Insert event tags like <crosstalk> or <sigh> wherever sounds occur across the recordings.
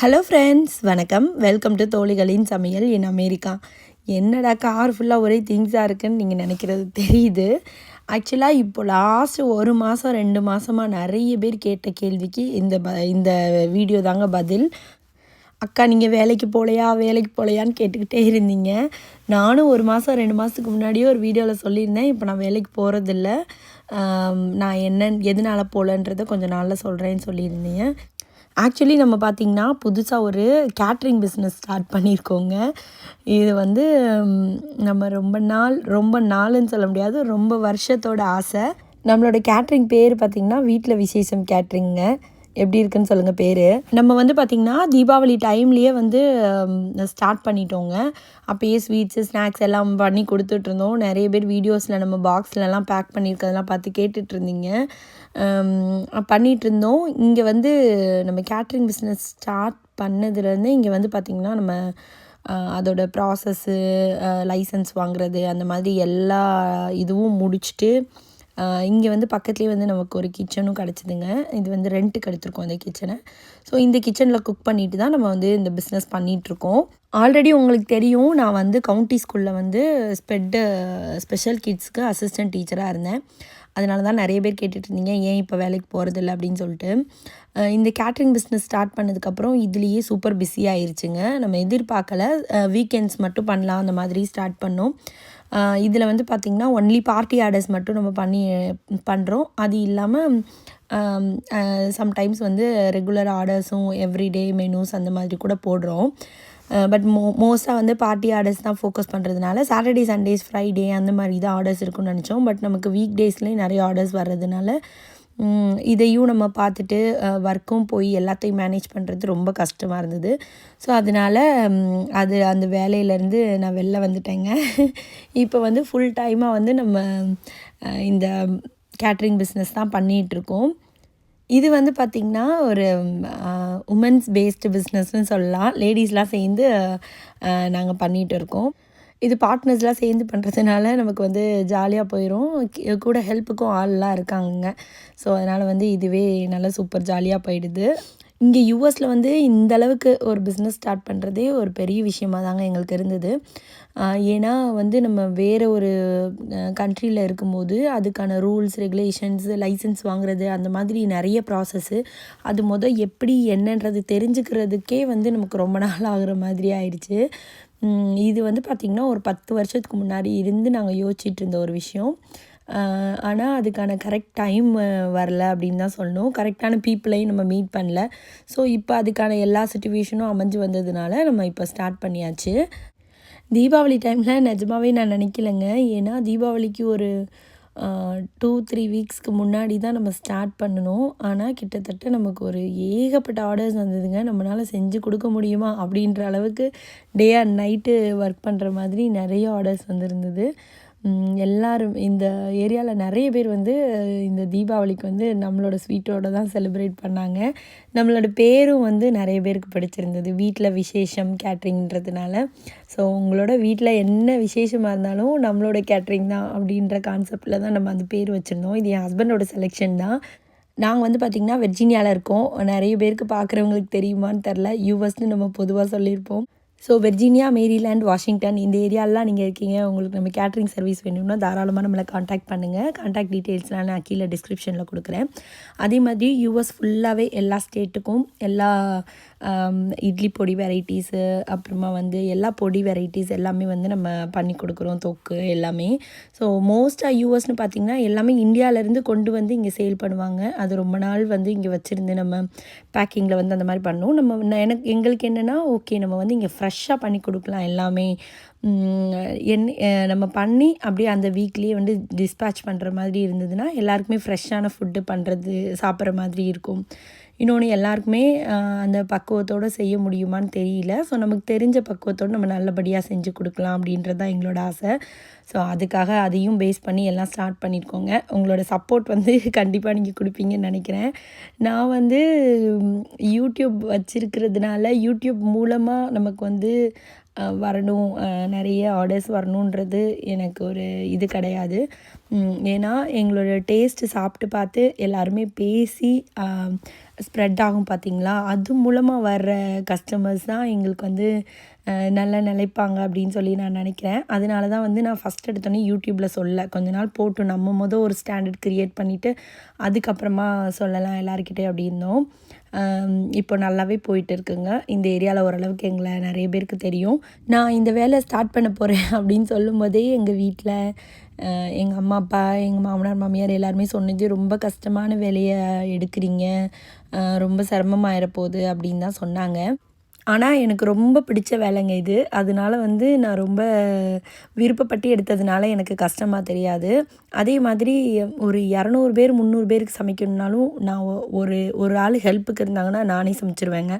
Hello friends வணக்கம். Welcome to தோழிகளின் சமையல் இன் அமெரிக்கா என்னடா கார் ஃபுல்லாக ஒரே திங்ஸாக இருக்குன்னு நீங்கள் நினைக்கிறது தெரியுது. ஆக்சுவலாக இப்போ லாஸ்ட்டு ஒரு மாதம் ரெண்டு மாதமாக நிறைய பேர் கேட்ட கேள்விக்கு இந்த ப இந்த வீடியோ தாங்க பதில். அக்கா நீங்கள் வேலைக்கு போகலையா வேலைக்கு போகலையான்னு கேட்டுக்கிட்டே இருந்தீங்க. நானும் ஒரு மாதம் ரெண்டு மாதத்துக்கு முன்னாடியே ஒரு வீடியோவில் சொல்லியிருந்தேன். இப்போ நான் வேலைக்கு போகிறதில்ல நான் என்ன எதனால் போகலன்றதை கொஞ்சம் நாளில் சொல்கிறேன்னு சொல்லியிருந்தீங்க. ஆக்சுவலி நம்ம பார்த்திங்கன்னா புதுசாக ஒரு கேட்ரிங் பிஸ்னஸ் ஸ்டார்ட் பண்ணியிருக்கோங்க இது வந்து நம்ம ரொம்ப நாள் ரொம்ப நாளுன்னு சொல்ல முடியாது ரொம்ப வருஷத்தோட ஆசை. நம்மளோட கேட்ரிங் பேர் பார்த்திங்கன்னா வீட்டில் விசேஷம் கேட்ரிங்க எப்படி இருக்குன்னு சொல்லுங்கள் பேர். நம்ம வந்து பார்த்திங்கன்னா தீபாவளி டைம்லேயே வந்து ஸ்டார்ட் பண்ணிட்டோங்க. அப்பயே ஸ்வீட்ஸு ஸ்நாக்ஸ் எல்லாம் பண்ணி கொடுத்துட்ருந்தோம். நிறைய பேர் வீடியோஸில் நம்ம பாக்ஸ்லலாம் பேக் பண்ணியிருக்கிறதெல்லாம் பார்த்து கேட்டுட்டு இருந்தீங்க பண்ணிகிட்டு இருந்தோம் இங்கே வந்து நம்ம கேட்ரிங் பிஸ்னஸ் ஸ்டார்ட் பண்ணதுலேருந்து இங்கே வந்து பார்த்திங்கன்னா நம்ம அதோட ப்ராசஸ்ஸு லைசன்ஸ் வாங்குறது அந்த மாதிரி எல்லா இதுவும் முடிச்சுட்டு இங்கே வந்து பக்கத்துலேயே வந்து நமக்கு ஒரு கிச்சனும் கிடச்சிதுங்க. இது வந்து ரெண்ட்டுக்கு எடுத்துருக்கோம் அந்த கிச்சனை ஸோ இந்த கிச்சனில் குக் பண்ணிட்டு தான் நம்ம வந்து இந்த பிஸ்னஸ் பண்ணிகிட்ருக்கோம் ஆல்ரெடி உங்களுக்கு தெரியும் நான் வந்து கவுண்டி ஸ்கூலில் வந்து ஸ்பெட்டு ஸ்பெஷல் கிட்ஸ்க்கு அசிஸ்டன்ட் டீச்சராக இருந்தேன். அதனால தான் நிறைய பேர் கேட்டுட்ருந்தீங்க ஏன் இப்போ வேலைக்கு போகிறதில்ல அப்படின்னு சொல்லிட்டு. இந்த கேட்ரிங் பிஸ்னஸ் ஸ்டார்ட் பண்ணதுக்கப்புறம் இதுலேயே சூப்பர் பிஸி ஆயிடுச்சுங்க நம்ம எதிர்பார்க்கல வீக்கெண்ட்ஸ் மட்டும் பண்ணலாம் அந்த மாதிரி ஸ்டார்ட் பண்ணோம். இதில் வந்து பார்த்திங்கன்னா ஒன்லி பார்ட்டி ஆர்டர்ஸ் மட்டும் நம்ம பண்ணி பண்ணுறோம் அது இல்லாமல் சம்டைம்ஸ் வந்து ரெகுலர் ஆர்டர்ஸும் எவ்ரிடே மெனூஸ் அந்த மாதிரி கூட போடுறோம். பட் மோ மோஸ்ட்டாக வந்து பார்ட்டி ஆர்டர்ஸ் தான் ஃபோக்கஸ் பண்ணுறதுனால சாட்டர்டே சண்டேஸ் ஃப்ரைடே அந்த மாதிரி தான் ஆர்டர்ஸ் இருக்கும்னு நினச்சோம். பட் நமக்கு வீக் டேஸ்லேயும் நிறைய ஆர்டர்ஸ் வர்றதுனால இதையும் நம்ம பார்த்துட்டு uh, ஒர்க்கும் போய் எல்லாத்தையும் மேனேஜ் பண்ணுறது ரொம்ப கஷ்டமாக இருந்தது. ஸோ அதனால் அது அந்த வேலையிலேருந்து நான் வெளில வந்துட்டேங்க. <laughs> இப்போ வந்து ஃபுல் டைமாக வந்து நம்ம uh, இந்த கேட்ரிங் பிஸ்னஸ் தான் பண்ணிகிட்ருக்கோம் இது வந்து பார்த்திங்கன்னா ஒரு உமன்ஸ் பேஸ்டு பிஸ்னஸ்னு சொல்லலாம். லேடிஸ்லாம் சேர்ந்து நாங்கள் பண்ணிகிட்டு இருக்கோம். இது பார்ட்னர்ஸ்லாம் சேர்ந்து பண்ணுறதுனால நமக்கு வந்து ஜாலியாக போயிடும் கூட ஹெல்ப்புக்கும் ஆள்லாம் இருக்காங்க ஸோ அதனால் வந்து இதுவே நல்லா சூப்பர் ஜாலியாக போயிடுது. இங்கே யூஎஸில் வந்து இந்த அளவுக்கு ஒரு பிஸ்னஸ் ஸ்டார்ட் பண்ணுறதே ஒரு பெரிய விஷயமா தாங்க எங்களுக்கு இருந்தது. ஏன்னா வந்து நம்ம வேறு ஒரு கண்ட்ரியில் இருக்கும்போது அதுக்கான ரூல்ஸ் ரெகுலேஷன்ஸ் லைசன்ஸ் வாங்குறது அந்த மாதிரி நிறைய ப்ராசஸ்ஸு அது மொதல் எப்படி என்னன்றது தெரிஞ்சுக்கிறதுக்கே வந்து நமக்கு ரொம்ப நாள் ஆகுற மாதிரி ஆயிடுச்சு. இது வந்து பார்த்திங்கன்னா ஒரு பத்து வருஷத்துக்கு முன்னாடி இருந்து நாங்கள் யோசிச்சுட்டு இருந்த ஒரு விஷயம். ஆனால் அதுக்கான கரெக்ட் டைம் வரல அப்படின்னு தான் சொல்லணும். கரெக்டான பீப்புளையும் நம்ம மீட் பண்ணல. ஸோ இப்போ அதுக்கான எல்லா சுச்சுவேஷனும் அமைஞ்சு வந்ததுனால நம்ம இப்போ ஸ்டார்ட் பண்ணியாச்சு. தீபாவளி டைமில் நிஜமாவே நான் நினைக்கலங்க. ஏன்னா தீபாவளிக்கு ஒரு டூ த்ரீ வீக்ஸ்க்கு முன்னாடி தான் நம்ம ஸ்டார்ட் பண்ணணும். ஆனால் கிட்டத்தட்ட நமக்கு ஒரு ஏகப்பட்ட ஆர்டர்ஸ் வந்ததுங்க. நம்மளால் செஞ்சு கொடுக்க முடியுமா அப்படின்ற அளவுக்கு டே அண்ட் நைட்டு ஒர்க் பண்ணுற மாதிரி நிறைய ஆர்டர்ஸ் வந்திருந்தது. எல்லாரும் இந்த ஏரியாவில் நிறைய பேர் வந்து இந்த தீபாவளிக்கு வந்து நம்மளோட ஸ்வீட்டோட தான் செலிப்ரேட் பண்ணாங்க. நம்மளோட பேரும் வந்து நிறைய பேருக்கு பிடிச்சிருந்தது. வீட்டில் விசேஷம் கேட்ரிங்கிறதுனால ஸோ உங்களோட வீட்டில் என்ன விசேஷமாக இருந்தாலும் நம்மளோட கேட்ரிங் தான் அப்படின்ற கான்செப்டில் தான் நம்ம அந்த பேர் வச்சுருந்தோம். இது என் ஹஸ்பண்டோட செலெக்ஷன் தான். நாங்கள் வந்து பார்த்திங்கன்னா வெர்ஜீனியாவில் இருக்கோம். நிறைய பேருக்கு பார்க்குறவங்களுக்கு தெரியுமான்னு தெரில யூஎஸ்னு நம்ம பொதுவாக சொல்லியிருப்போம். ஸோ வெர்ஜீனியா மேரிலேண்ட் வாஷிங்டன் இந்த ஏரியாலாம் நீங்கள் இருக்கீங்க. உங்களுக்கு நம்ம கேட்ரிங் சர்வீஸ் வேணும்னா தாராளமாக நம்மளை காண்டாக்ட் பண்ணுங்கள் காண்டாக்ட் டீட்டெயில்ஸ்லாம் நான் கீழே டிஸ்கிரிப்ஷனில் கொடுக்குறேன். அதே மாதிரி யூஎஸ் ஃபுல்லாகவே எல்லா ஸ்டேட்டுக்கும் எல்லா இட்லி பொடி வெரைட்டிஸு அப்புறமா வந்து எல்லா பொடி வெரைட்டிஸ் எல்லாமே வந்து நம்ம பண்ணி கொடுக்குறோம் தொக்கு எல்லாமே. ஸோ மோஸ்ட்டாக யூஎஸ்னு பார்த்திங்கன்னா எல்லாமே இந்தியாவிலேருந்து கொண்டு வந்து இங்கே சேல் பண்ணுவாங்க. அது ரொம்ப நாள் வந்து இங்கே வச்சுருந்து நம்ம பேக்கிங்கில் வந்து அந்த மாதிரி பண்ணுவோம். நம்ம எனக்கு எங்களுக்கு என்னென்னா ஓகே நம்ம வந்து இங்கே ஃப்ரெஷ்ஷாக பண்ணி கொடுக்கலாம் எல்லாமே. என் நம்ம பண்ணி அப்படியே அந்த வீக்லேயே வந்து டிஸ்பேச் பண்ணுற மாதிரி இருந்ததுன்னா எல்லாருக்குமே ஃப்ரெஷ்ஷான ஃபுட்டு பண்ணுறது சாப்பிட்ற மாதிரி இருக்கும். இன்னொன்று எல்லாருக்குமே அந்த பக்குவத்தோடு செய்ய முடியுமான்னு தெரியல. ஸோ நமக்கு தெரிஞ்ச பக்குவத்தோடு நம்ம நல்லபடியாக செஞ்சு கொடுக்கலாம் அப்படின்றது தான் எங்களோட ஆசை. ஸோ அதுக்காக அதையும் பேஸ் பண்ணி எல்லாம் ஸ்டார்ட் பண்ணியிருக்கோங்க உங்களோட சப்போர்ட் வந்து <laughs> கண்டிப்பாக நீங்கள் கொடுப்பீங்கன்னு நினைக்கிறேன். நான் வந்து யூடியூப் வச்சுருக்கிறதுனால யூடியூப் மூலமாக நமக்கு வந்து வரணும் நிறைய ஆர்டர்ஸ் வரணுன்றது எனக்கு ஒரு இது கிடையாது. ஏன்னா எங்களோட டேஸ்ட்டு சாப்பிட்டு பார்த்து எல்லாருமே பேசி ஸ்ப்ரெட் ஆகும் பார்த்திங்களா? அது மூலமாக வர்ற கஸ்டமர்ஸ் தான் எங்களுக்கு வந்து நல்லா நிலைப்பாங்க அப்படின்னு சொல்லி நான் நினைக்கிறேன். அதனால தான் வந்து நான் ஃபஸ்ட் எடுத்தோன்னே யூடியூப்பில் சொல்ல. கொஞ்ச நாள் போட்டு நம்ம மொதல் ஒரு ஸ்டாண்டர்ட் க்ரியேட் பண்ணிவிட்டு அதுக்கப்புறமா சொல்லலாம் எல்லாருக்கிட்டே அப்படி இருந்தோம் இப்போ நல்லாவே போயிட்டு இருக்குங்க இந்த ஏரியாவில் ஓரளவுக்கு எங்களை நிறைய பேருக்கு தெரியும். நான் இந்த வேலை ஸ்டார்ட் பண்ண போகிறேன் <laughs> அப்படின்னு சொல்லும்போதே எங்கள் வீட்டில் எங்கள் அம்மா அப்பா எங்கள் மாமனார் மாமியார் எல்லாருமே சொன்னது ரொம்ப கஷ்டமான வேலையை எடுக்கிறீங்க. ரொம்ப சிரமமாயிர போகுது அப்படின்னு தான் சொன்னாங்க. ஆனால் எனக்கு ரொம்ப பிடிச்ச வேலைங்க இது. அதனால வந்து நான் ரொம்ப விருப்பப்பட்டு எடுத்ததுனால எனக்கு கஷ்டமாக தெரியாது. அதே மாதிரி ஒரு இரநூறு பேர் முந்நூறு பேருக்கு சமைக்கணுன்னாலும் நான் ஒ- ஒரு ஒரு ஆள் ஹெல்ப்புக்கு இருந்தாங்கன்னா நானே சமைச்சிருவேங்க.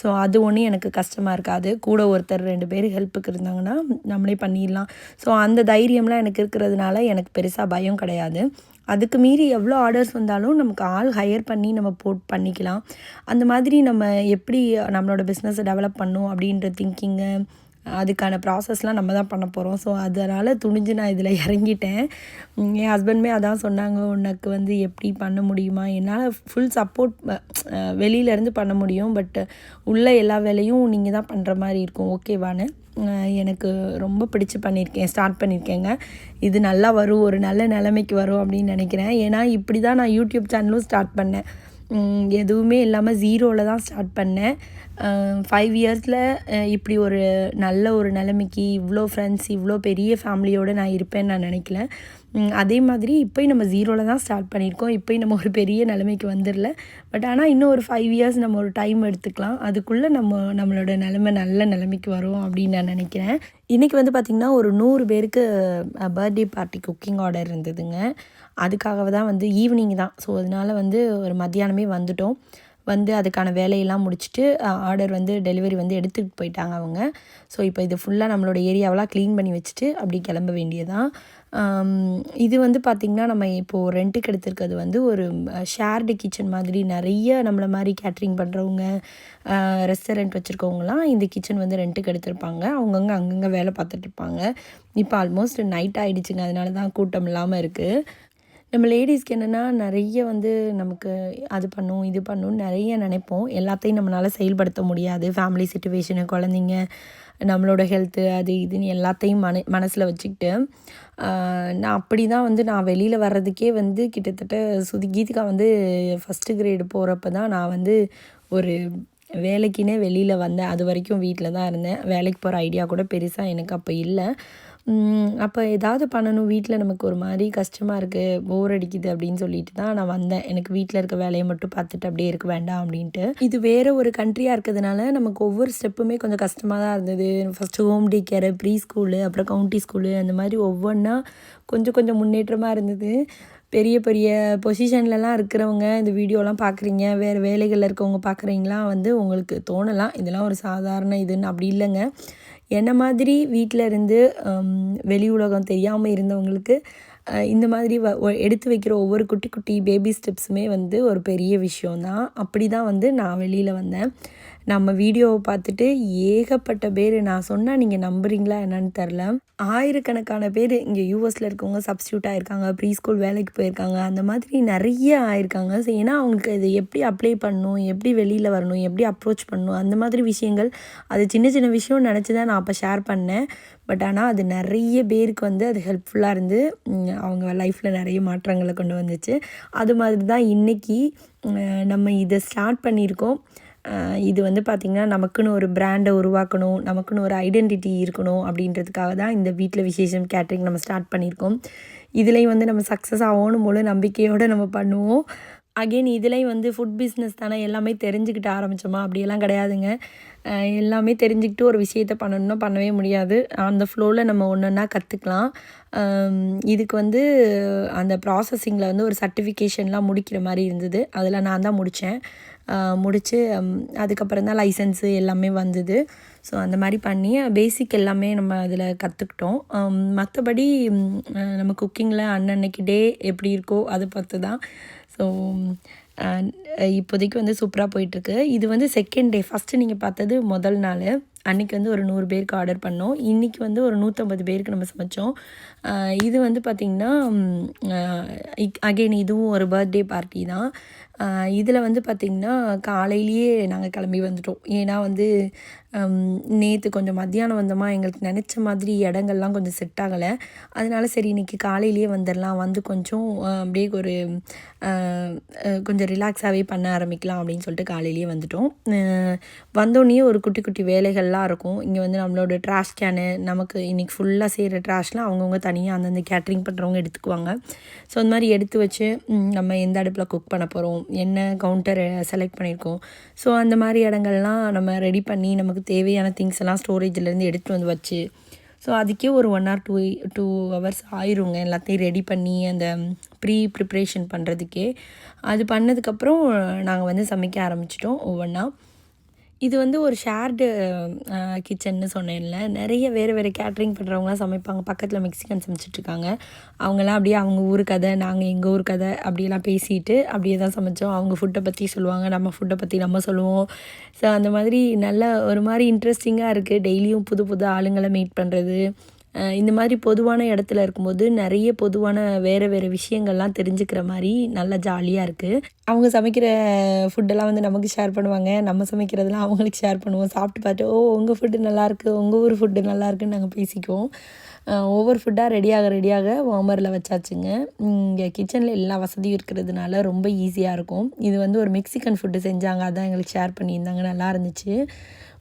ஸோ அது ஒன்றும் எனக்கு கஷ்டமாக இருக்காது. கூட ஒருத்தர் ரெண்டு பேர் ஹெல்ப்புக்கு இருந்தாங்கன்னா நம்மளே பண்ணிடலாம். ஸோ அந்த தைரியம்லாம் எனக்கு இருக்கிறதுனால எனக்கு பெருசாக பயம் கிடையாது. அதுக்கு மீறி எவ்வளோ ஆர்டர்ஸ் வந்தாலும் நமக்கு ஆள் ஹையர் பண்ணி நம்ம போட் பண்ணிக்கலாம். அந்த மாதிரி நம்ம எப்படி நம்மளோட பிஸ்னஸை டெவலப் பண்ணும் அப்படின்ற திங்கிங்கு அதுக்கான ப்ராசஸ்லாம் நம்ம தான் பண்ண போகிறோம் ஸோ அதனால் துணிஞ்சு நான் இதில் இறங்கிட்டேன். என் ஹஸ்பண்டுமே அதான் சொன்னாங்க உனக்கு வந்து எப்படி பண்ண முடியுமா? என்னால் ஃபுல் சப்போர்ட் வெளியிலேருந்து பண்ண முடியும். பட் உள்ள எல்லா வேலையும் நீங்கள் தான் பண்ணுற மாதிரி இருக்கும். ஓகேவான்னு எனக்கு ரொம்ப பிடிச்சி பண்ணியிருக்கேன் ஸ்டார்ட் பண்ணியிருக்கேங்க. இது நல்லா வரும் ஒரு நல்ல நிலைமைக்கு வரும் அப்படின்னு நினைக்கிறேன். ஏன்னா இப்படி தான் நான் யூடியூப் சேனலும் ஸ்டார்ட் பண்ணேன். எதுவுமே இல்லாமல் ஜீரோவில் தான் ஸ்டார்ட் பண்ணேன். ஃபைவ் இயர்ஸில் இப்படி ஒரு நல்ல ஒரு நிலைமைக்கு இவ்வளோ ஃப்ரெண்ட்ஸ் இவ்வளோ பெரிய ஃபேமிலியோடு நான் இருப்பேன்னு நான் நினைக்கல. அதே மாதிரி இப்போயும் நம்ம ஜீரோவில் தான் ஸ்டார்ட் பண்ணியிருக்கோம். இப்போயும் நம்ம ஒரு பெரிய நிலைமைக்கு வந்துடல. பட் ஆனால் இன்னும் ஒரு ஃபைவ் இயர்ஸ் நம்ம ஒரு டைம் எடுத்துக்கலாம். அதுக்குள்ளே நம்ம நம்மளோட நிலைமை நல்ல நிலைமைக்கு வரும் அப்படின்னு நான் நினைக்கிறேன். இன்றைக்கி வந்து பார்த்திங்கன்னா ஒரு நூறு பேருக்கு பர்த்டே பார்ட்டி குக்கிங் ஆர்டர் இருந்ததுங்க. அதுக்காக தான் வந்து ஈவினிங் தான். ஸோ அதனால வந்து ஒரு மத்தியானமே வந்துட்டோம். வந்து அதுக்கான வேலையெல்லாம் முடிச்சுட்டு ஆர்டர் வந்து டெலிவரி வந்து எடுத்துகிட்டு போயிட்டாங்க அவங்க. ஸோ இப்போ இது ஃபுல்லாக நம்மளோட ஏரியாவெல்லாம் க்ளீன் பண்ணி வச்சுட்டு அப்படி கிளம்ப வேண்டியதான் இது வந்து பார்த்திங்கன்னா நம்ம இப்போது ரெண்ட்டுக்கு எடுத்திருக்கிறது வந்து ஒரு ஷேர்டு கிச்சன் மாதிரி நிறைய நம்மளை மாதிரி கேட்ரிங் பண்ணுறவங்க ரெஸ்டாரண்ட் வச்சுருக்கவங்களாம் இந்த கிச்சன் வந்து ரெண்ட்டுக்கு எடுத்திருப்பாங்க. அவங்கவுங்க அங்கங்கே வேலை பார்த்துட்ருப்பாங்க இப்போ ஆல்மோஸ்ட் நைட் ஆகிடுச்சுங்க அதனால தான் கூட்டம் இல்லாமல் இருக்குது நம்ம லேடிஸ்க்கு என்னென்னா நிறைய வந்து நமக்கு அது பண்ணும் இது பண்ணும் நிறைய நினைப்போம். எல்லாத்தையும் நம்மளால் செயல்படுத்த முடியாது. ஃபேமிலி சுச்சுவேஷனு குழந்தைங்க நம்மளோட ஹெல்த்து அது இதுன்னு எல்லாத்தையும் மன மனசில் வச்சுக்கிட்டு நான் அப்படி தான் வந்து நான் வெளியில் வர்றதுக்கே வந்து கிட்டத்தட்ட சுதி கீதிகா வந்து ஃபஸ்ட்டு கிரேடு போகிறப்ப தான் நான் வந்து ஒரு வேலைக்குன்னே வெளியில் வந்தேன். அது வரைக்கும் வீட்டில் தான் இருந்தேன். வேலைக்கு போகிற ஐடியா கூட பெருசாக எனக்கு அப்போ இல்லை. அப்போ ஏதாவது பண்ணணும். வீட்டில் நமக்கு ஒரு மாதிரி கஷ்டமாக இருக்குது போர் அடிக்குது அப்படின்னு சொல்லிட்டு தான் நான் வந்தேன். எனக்கு வீட்டில் இருக்க வேலையை மட்டும் பார்த்துட்டு அப்படியே இருக்க வேண்டாம் அப்படின்ட்டு. இது வேறு ஒரு கண்ட்ரியாக இருக்கிறதுனால நமக்கு ஒவ்வொரு ஸ்டெப்புமே கொஞ்சம் கஷ்டமாக தான் இருந்தது. First home day care pre school அப்புறம் கவுண்டி ஸ்கூலு அந்த மாதிரி ஒவ்வொன்றா கொஞ்சம் கொஞ்சம் முன்னேற்றமாக இருந்தது. பெரிய பெரிய பொசிஷன்லலாம் இருக்கிறவங்க இந்த வீடியோலாம் பார்க்குறீங்க. வேறு வேலைகளில் இருக்கவங்க பார்க்குறீங்களா? வந்து உங்களுக்கு தோணலாம். இதெல்லாம் ஒரு சாதாரண இதுன்னு அப்படி இல்லைங்க. என்ன மாதிரி வீட்டில் இருந்து வெளி உலகம் தெரியாமல் இருந்தவங்களுக்கு இந்த மாதிரி வ எடுத்து வைக்கிற ஒவ்வொரு குட்டி குட்டி பேபி ஸ்டெப்ஸுமே வந்து ஒரு பெரிய விஷயந்தான் அப்படி தான் வந்து நான் வெளியில் வந்தேன். நம்ம வீடியோவை பார்த்துட்டு ஏகப்பட்ட பேர் நான் சொன்னால் நீங்கள் நம்புறீங்களா என்னன்னு தெரில ஆயிரக்கணக்கான பேர் இங்கே யூஎஸில் இருக்கவங்க சப்ஸ்டியூட் ஆயிருக்காங்க ப்ரீ ஸ்கூல் வேலைக்கு போயிருக்காங்க அந்த மாதிரி நிறைய ஆயிருக்காங்க. ஸோ ஏன்னா அவங்களுக்கு இதை எப்படி அப்ளை பண்ணணும் எப்படி வெளியில் வரணும் எப்படி அப்ரோச் பண்ணணும் அந்த மாதிரி விஷயங்கள் அது சின்ன சின்ன விஷயம் நினச்சி தான் நான் அப்போ ஷேர் பண்ணேன். பட் ஆனால் அது நிறைய பேருக்கு வந்து அது ஹெல்ப்ஃபுல்லாக இருந்து அவங்க லைஃப்பில் நிறைய மாற்றங்களை கொண்டு வந்துச்சு. அது மாதிரி தான் இன்றைக்கி நம்ம இதை ஸ்டார்ட் பண்ணியிருக்கோம். இது வந்து பார்த்திங்கன்னா நமக்குன்னு ஒரு பிராண்டை உருவாக்கணும் நமக்குன்னு ஒரு ஐடென்டிட்டி இருக்கணும் அப்படின்றதுக்காக தான் இந்த வீட்டில் விசேஷம் கேட்ரிங் நம்ம ஸ்டார்ட் பண்ணியிருக்கோம். இதுலேயும் வந்து நம்ம சக்ஸஸ் ஆகணும் போல நம்பிக்கையோடு நம்ம பண்ணுவோம். அகெயின் இதுலேயும் வந்து ஃபுட் பிஸ்னஸ் தானே எல்லாமே தெரிஞ்சுக்கிட்டு ஆரம்பித்தோமா அப்படியெல்லாம் கிடையாதுங்க. எல்லாமே தெரிஞ்சுக்கிட்டு ஒரு விஷயத்த பண்ணணும்னா பண்ணவே முடியாது. அந்த ஃப்ளோவில் நம்ம ஒன்று ஒன்றா கற்றுக்கலாம் இதுக்கு வந்து அந்த ப்ராசஸிங்கில் வந்து ஒரு சர்டிஃபிகேஷன்லாம் முடிக்கிற மாதிரி இருந்தது. அதில் நான் தான் முடித்தேன் முடித்து அதுக்கப்புறம் தான் லைசன்ஸு எல்லாமே வந்தது. ஸோ அந்த மாதிரி பண்ணி பேசிக் எல்லாமே நம்ம அதில் கற்றுக்கிட்டோம் மற்றபடி நம்ம குக்கிங்கில் அன்னன்னைக்கு டே எப்படி இருக்கோ அதை பார்த்து தான் ஸோ uh, இப்போதைக்கு வந்து சூப்பராக போயிட்டுருக்கு. இது வந்து செகண்ட் டே ஃபஸ்ட்டு நீங்கள் பார்த்தது முதல் நாள். அன்றைக்கி வந்து ஒரு நூறு பேருக்கு ஆர்டர் பண்ணோம். இன்றைக்கி வந்து ஒரு நூற்றம்பது பேருக்கு நம்ம சமைச்சோம். இது வந்து பார்த்திங்கன்னா அகெயின் இதுவும் ஒரு பர்த்டே பார்ட்டி தான். இதில் வந்து பார்த்திங்கன்னா காலையிலேயே நாங்கள் கிளம்பி வந்துட்டோம். ஏன்னா வந்து நேற்று கொஞ்சம் மத்தியானம் வந்தோமா எங்களுக்கு நினச்ச மாதிரி இடங்கள்லாம் கொஞ்சம் செட் ஆகலை. அதனால சரி இன்றைக்கி காலையிலேயே வந்துடலாம். வந்து கொஞ்சம் அப்படியே ஒரு கொஞ்சம் ரிலாக்ஸாகவே பண்ண ஆரம்பிக்கலாம் அப்படின்னு சொல்லிட்டு காலையிலேயே வந்துட்டோம். வந்தோடனே ஒரு குட்டி குட்டி வேலைகள்லாம் இருக்கும் இங்கே வந்து நம்மளோட ட்ராஷ் கேனு நமக்கு இன்றைக்கி ஃபுல்லாக செய்கிற ட்ராஷ்லாம் அவங்கவுங்க தனியாக அந்தந்த கேட்ரிங் பண்ணுறவங்க எடுத்துக்குவாங்க. ஸோ அந்த மாதிரி எடுத்து வச்சு நம்ம எந்த அடுப்பில் குக் பண்ண போகிறோம் என்ன கவுண்டர் செலக்ட் பண்ணியிருக்கோம். ஸோ அந்த மாதிரி இடங்கள்லாம் நம்ம ரெடி பண்ணி நமக்கு தேவையான திங்ஸ் எல்லாம் ஸ்டோரேஜ்லேருந்து எடுத்துகிட்டு வந்து வச்சு ஸோ அதுக்கே ஒரு one or two two hours ஆயிருங்க. எல்லாத்தையும் ரெடி பண்ணி அந்த ப்ரீ ப்ரிப்ரேஷன் பண்ணுறதுக்கே அது பண்ணதுக்கப்புறம் நாங்கள் வந்து சமைக்க ஆரம்பிச்சிட்டோம் ஒவ்வொன்றா இது வந்து ஒரு ஷேர்டு கிச்சன்னு சொன்னேன்ல. நிறைய வேறு வேறு கேட்ரிங் பண்ணுறவங்களாம் சமைப்பாங்க. பக்கத்தில் மெக்சிகன் சமைச்சிட்ருக்காங்க. அவங்களாம் அப்படியே அவங்க ஊர் கதை நாங்கள் எங்கள் ஊர் கதை அப்படியெல்லாம் பேசிட்டு அப்படியே தான் சமைச்சோம். அவங்க ஃபுட்டை பற்றி சொல்லுவாங்க. நம்ம ஃபுட்டை பற்றி நம்ம சொல்லுவோம். ஸோ அந்த மாதிரி நல்ல ஒரு மாதிரி இன்ட்ரெஸ்டிங்காக இருக்குது டெய்லியும் புது புது ஆளுங்களை மீட் பண்ணுறது இந்த மாதிரி பொதுவான இடத்துல இருக்கும்போது நிறைய பொதுவான வேறு வேறு விஷயங்கள்லாம் தெரிஞ்சுக்கிற மாதிரி நல்லா ஜாலியாக இருக்குது அவங்க சமைக்கிற ஃபுட்டெல்லாம் வந்து நமக்கு ஷேர் பண்ணுவாங்க. நம்ம சமைக்கிறதெல்லாம் அவங்களுக்கு ஷேர் பண்ணுவோம். சாப்பிட்டு பார்த்து ஓ உங்கள் ஃபுட்டு நல்லாயிருக்கு உங்கள் ஊர் ஃபுட்டு நல்லாயிருக்குன்னு நாங்கள் பேசிக்குவோம். ஒவ்வொரு ஃபுட்டாக ரெடியாக ரெடியாக வாமரில் வச்சாச்சுங்க. இங்கே கிச்சனில் எல்லா வசதியும் இருக்கிறதுனால ரொம்ப ஈஸியாக இருக்கும். இது வந்து ஒரு மெக்சிகன் ஃபுட்டு செஞ்சாங்க. அதான் எங்களுக்கு ஷேர் பண்ணியிருந்தாங்க. நல்லா இருந்துச்சு.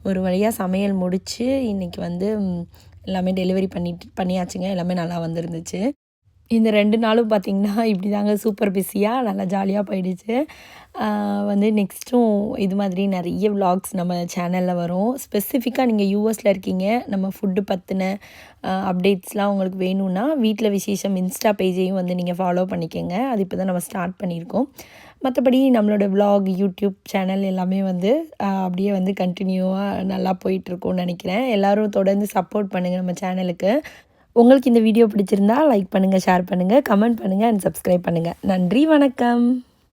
ஒரு வழியாக சமையல் முடித்து இன்றைக்கி வந்து எல்லாமே டெலிவரி பண்ணிட்டு பண்ணியாச்சுங்க. எல்லாமே நல்லா வந்திருந்துச்சு. இந்த ரெண்டு நாளும் பார்த்திங்கன்னா இப்படி தாங்க சூப்பர் பிஸியாக நல்லா ஜாலியாக போயிடுச்சு. வந்து நெக்ஸ்ட்டும் இது மாதிரி நிறைய விலாக்ஸ் நம்ம சேனலில் வரும். ஸ்பெசிஃபிக்காக நீங்கள் யூஎஸில் இருக்கீங்க நம்ம ஃபுட்டு பற்றின அப்டேட்ஸ்லாம் உங்களுக்கு வேணும்னா வீட்டில் விசேஷம் இன்ஸ்டா பேஜையும் வந்து நீங்கள் ஃபாலோ பண்ணிக்கோங்க. அது இப்போ தான் நம்ம ஸ்டார்ட் பண்ணியிருக்கோம். மற்றபடி நம்மளோட விலாக் யூடியூப் சேனல் எல்லாமே வந்து அப்படியே வந்து கண்டினியூவாக நல்லா போயிட்டுருக்கோன்னு நினைக்கிறேன். எல்லோரும் தொடர்ந்து சப்போர்ட் பண்ணுங்கள் நம்ம சேனலுக்கு உங்களுக்கு இந்த வீடியோ பிடிச்சிருந்தா லைக் பண்ணுங்கள் ஷேர் பண்ணுங்கள் கமெண்ட் பண்ணுங்கள் அண்ட் சப்ஸ்கிரைப் பண்ணுங்கள் நன்றி வணக்கம்.